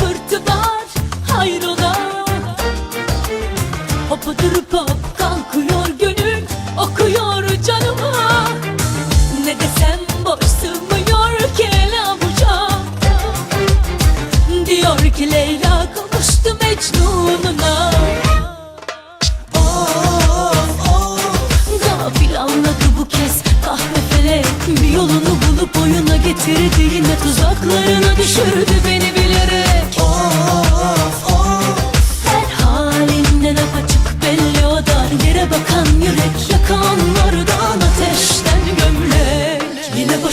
Bir var hayrola? Hopadır hop kalkıyor gönül okuyor canıma. Ne desem boş sığmıyor avuca Diyor ki Leyla kavuştu Mecnun'una. Bir yolunu bulup oyuna getirdi. Yine tuzaklarına düşürdü beni bilerek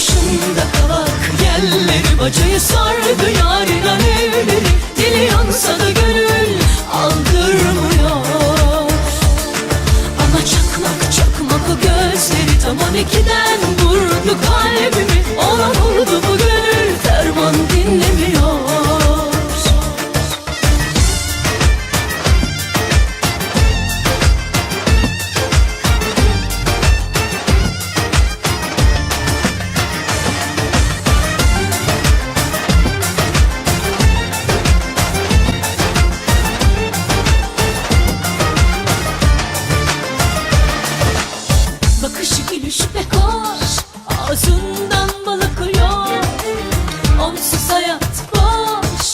başında kavak Yerleri bacayı sardı yarın alevleri Gülüşü pek hoş Ağzından bal akıyor. Onsuz hayat boş.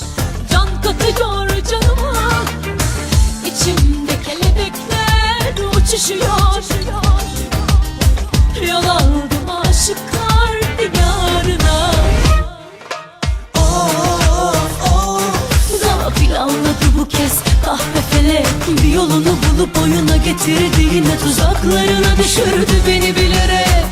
Can katıyor canıma. İçimde kelebekler uçuşuyor. Yol aldım aşıklar diyarına. Gafil anladı bu kez kahve felek Bir yolunu bulup oyuna getirdi. Yine tuzaklarına düşürdü beni bilerek.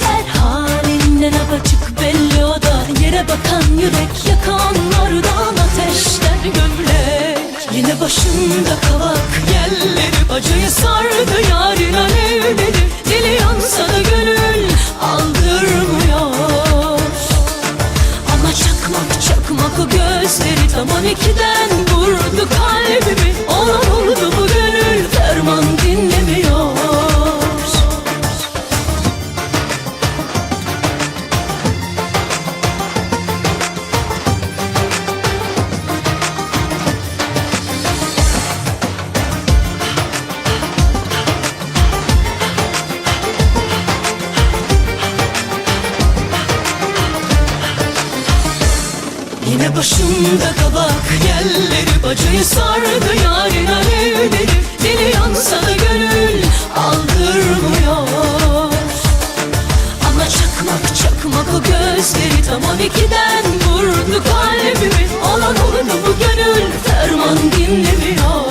Her halinden apaçık belli o da. Yere bakan yürek yakanlardan ateşten gömlek. Yine başında kavak Yerleri bacayı sardı. Yarın alevleri Dili yansa Yine başımda kabak Yerleri bacayı sardı yarın alevleri Dili yansa da gönül aldırmıyor. Ama çakmak çakmak o gözleri Tam ikiden vurdu kalbimi. Olan oldu bu gönül ferman dinlemiyor.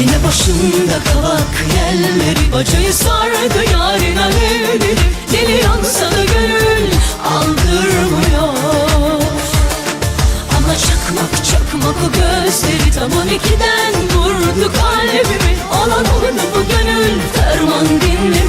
Yine başımda kavak Yerleri bacayı sardı yarın alevleri Dili yansa da gönül aldırmıyor tam on ikiden vurdu kalbimi. Olan oldu bu gönül? Ferman dinlemiyor